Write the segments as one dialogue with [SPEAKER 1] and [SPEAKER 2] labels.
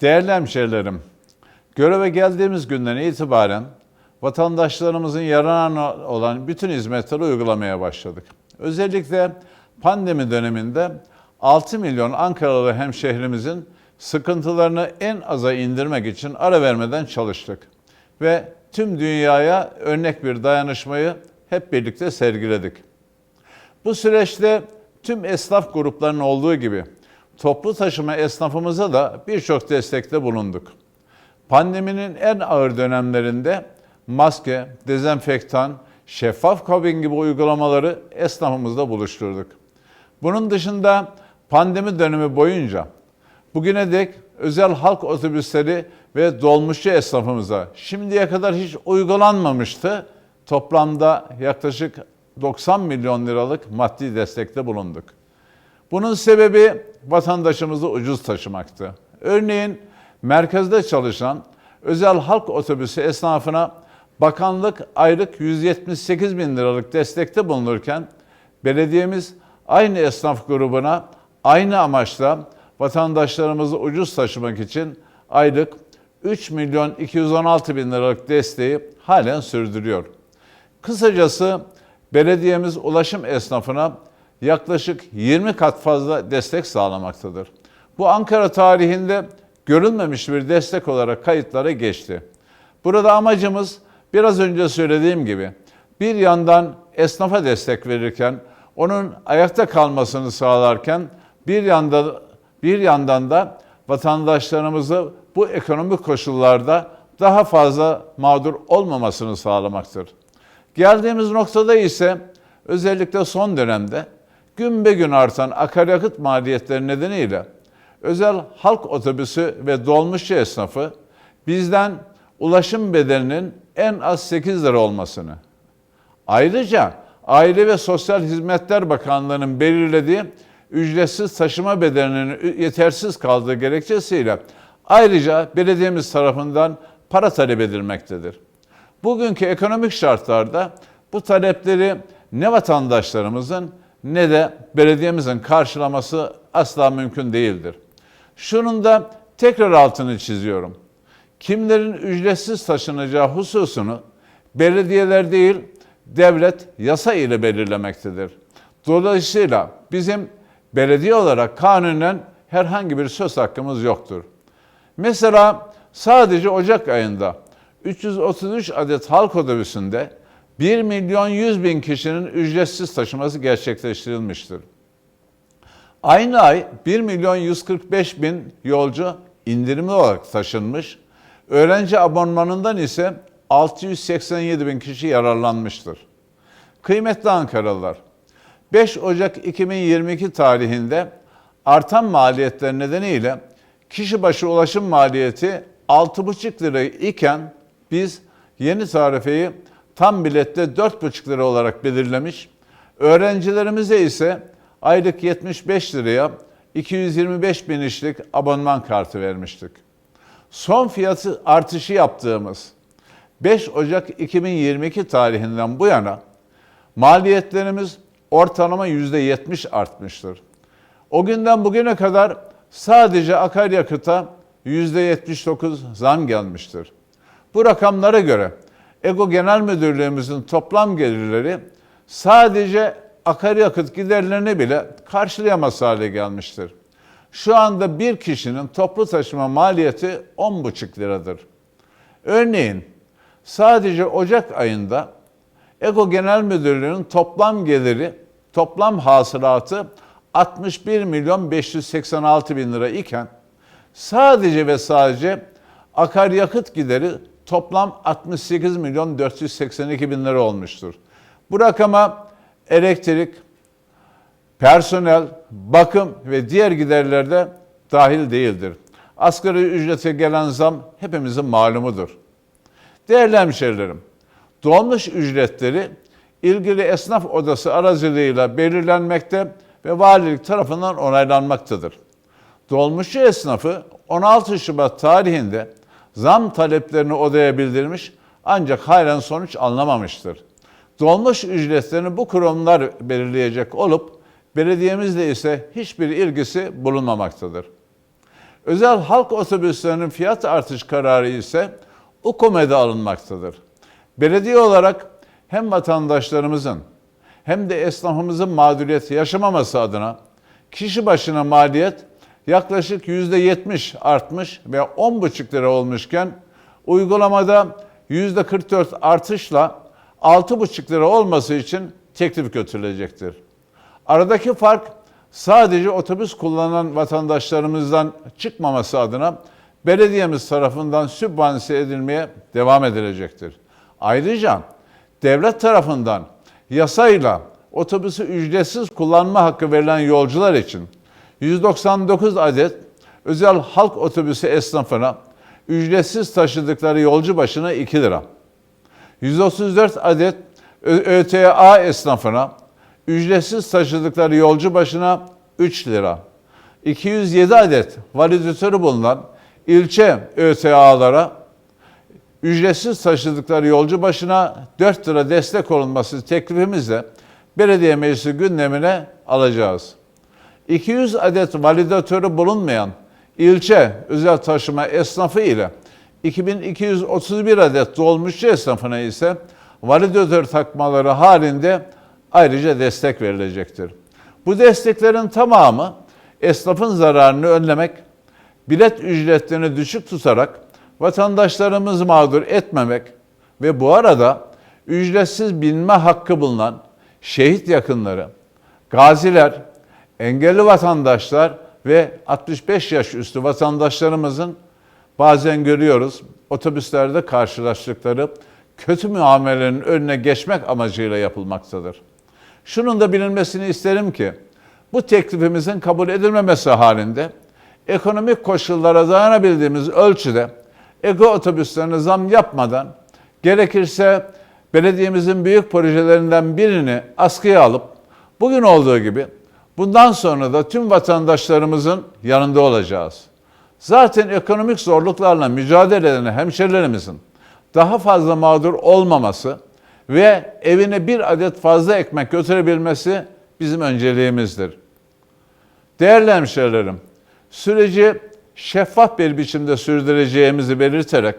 [SPEAKER 1] Değerli hemşehrilerim, göreve geldiğimiz günden itibaren vatandaşlarımızın yararına olan bütün hizmetleri uygulamaya başladık. Özellikle pandemi döneminde 6 milyon Ankaralı hemşehrimizin sıkıntılarını en aza indirmek için ara vermeden çalıştık. Ve tüm dünyaya örnek bir dayanışmayı hep birlikte sergiledik. Bu süreçte tüm esnaf gruplarının olduğu gibi toplu taşıma esnafımıza da birçok destekte bulunduk. Pandeminin en ağır dönemlerinde maske, dezenfektan, şeffaf kabin gibi uygulamaları esnafımızla buluşturduk. Bunun dışında pandemi dönemi boyunca bugüne dek özel halk otobüsleri ve dolmuşçu esnafımıza şimdiye kadar hiç uygulanmamıştı. Toplamda yaklaşık 90 milyon liralık maddi destekte bulunduk. Bunun sebebi vatandaşımızı ucuz taşımaktı. Örneğin merkezde çalışan özel halk otobüsü esnafına bakanlık aylık 178 bin liralık destekte bulunurken belediyemiz aynı esnaf grubuna aynı amaçla vatandaşlarımızı ucuz taşımak için aylık 3 milyon 216 bin liralık desteği halen sürdürüyor. Kısacası belediyemiz ulaşım esnafına yaklaşık 20 kat fazla destek sağlamaktadır. Bu Ankara tarihinde görülmemiş bir destek olarak kayıtlara geçti. Burada amacımız biraz önce söylediğim gibi bir yandan esnafa destek verirken onun ayakta kalmasını sağlarken bir yanda bir yandan da vatandaşlarımızı bu ekonomik koşullarda daha fazla mağdur olmamasını sağlamaktır. Geldiğimiz noktada ise özellikle son dönemde gün be gün artan akaryakıt maliyetleri nedeniyle özel halk otobüsü ve dolmuşçu esnafı bizden ulaşım bedelinin en az 8 lira olmasını, ayrıca Aile ve Sosyal Hizmetler Bakanlığı'nın belirlediği ücretsiz taşıma bedelinin yetersiz kaldığı gerekçesiyle ayrıca belediyemiz tarafından para talep edilmektedir. Bugünkü ekonomik şartlarda bu talepleri ne vatandaşlarımızın ne de belediyemizin karşılaması asla mümkün değildir. Şunun da tekrar altını çiziyorum. Kimlerin ücretsiz taşınacağı hususunu belediyeler değil, devlet yasa ile belirlemektedir. Dolayısıyla bizim belediye olarak kanunen herhangi bir söz hakkımız yoktur. Mesela sadece Ocak ayında 333 adet halk otobüsünde 1 milyon 100 bin kişinin ücretsiz taşıması gerçekleştirilmiştir. Aynı ay 1 milyon 145 bin yolcu indirimli olarak taşınmış, öğrenci abonmanından ise 687 bin kişi yararlanmıştır. Kıymetli Ankaralılar, 5 Ocak 2022 tarihinde artan maliyetler nedeniyle kişi başı ulaşım maliyeti 6,5 lira iken biz yeni tarifeyi tam bilette 4,5 lira olarak belirlemiş. Öğrencilerimize ise aylık 75 liraya 225 bin işlik abonman kartı vermiştik. Son fiyatı artışı yaptığımız 5 Ocak 2022 tarihinden bu yana maliyetlerimiz ortalama %70 artmıştır. O günden bugüne kadar sadece akaryakıta %79 zam gelmiştir. Bu rakamlara göre EGO Genel Müdürlüğümüzün toplam gelirleri sadece akaryakıt giderlerini bile karşılayamaz hale gelmiştir. Şu anda bir kişinin toplu taşıma maliyeti 10,5 liradır. Örneğin sadece Ocak ayında EGO Genel Müdürlüğü'nün toplam geliri, toplam hasılatı 61 milyon 586 bin lira iken sadece ve sadece akaryakıt gideri toplam 68 milyon 482 bin lira olmuştur. Bu rakama elektrik, personel, bakım ve diğer giderler de dahil değildir. Asgari ücrete gelen zam hepimizin malumudur. Değerli hemşerilerim, dolmuş ücretleri ilgili esnaf odası aracılığıyla belirlenmekte ve valilik tarafından onaylanmaktadır. Dolmuşçu esnafı 16 Şubat tarihinde zam taleplerini odaya bildirmiş ancak halen sonuç anlamamıştır. Dolmuş ücretlerini bu kurumlar belirleyecek olup belediyemizde ise hiçbir ilgisi bulunmamaktadır. Özel halk otobüslerinin fiyat artış kararı ise UKOME'de alınmaktadır. Belediye olarak hem vatandaşlarımızın hem de esnafımızın mağduriyeti yaşamaması adına kişi başına maliyet yaklaşık %70 artmış ve 10,5 lira olmuşken uygulamada %44 artışla 6,5 lira olması için teklif götürülecektir. Aradaki fark sadece otobüs kullanan vatandaşlarımızdan çıkmaması adına belediyemiz tarafından sübvanse edilmeye devam edilecektir. Ayrıca devlet tarafından yasayla otobüsü ücretsiz kullanma hakkı verilen yolcular için 199 adet özel halk otobüsü esnafına ücretsiz taşıdıkları yolcu başına 2 lira. 134 adet ÖTA esnafına ücretsiz taşıdıkları yolcu başına 3 lira. 207 adet validatörü bulunan ilçe ÖTA'lara ücretsiz taşıdıkları yolcu başına 4 lira destek olunması teklifimizle belediye meclisi gündemine alacağız. 200 adet validatörü bulunmayan ilçe özel taşıma esnafı ile 2231 adet dolmuşçu esnafına ise validatör takmaları halinde ayrıca destek verilecektir. Bu desteklerin tamamı esnafın zararını önlemek, bilet ücretlerini düşük tutarak vatandaşlarımızı mağdur etmemek ve bu arada ücretsiz binme hakkı bulunan şehit yakınları, gaziler, engelli vatandaşlar ve 65 yaş üstü vatandaşlarımızın bazen görüyoruz otobüslerde karşılaştıkları kötü muamelenin önüne geçmek amacıyla yapılmaktadır. Şunun da bilinmesini isterim ki bu teklifimizin kabul edilmemesi halinde ekonomik koşullara dayanabildiğimiz ölçüde ego otobüslerine zam yapmadan gerekirse belediyemizin büyük projelerinden birini askıya alıp bugün olduğu gibi bundan sonra da tüm vatandaşlarımızın yanında olacağız. Zaten ekonomik zorluklarla mücadele eden hemşerilerimizin daha fazla mağdur olmaması ve evine bir adet fazla ekmek götürebilmesi bizim önceliğimizdir. Değerli hemşerilerim, süreci şeffaf bir biçimde sürdüreceğimizi belirterek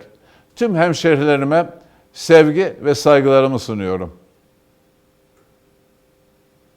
[SPEAKER 1] tüm hemşerilerime sevgi ve saygılarımı sunuyorum.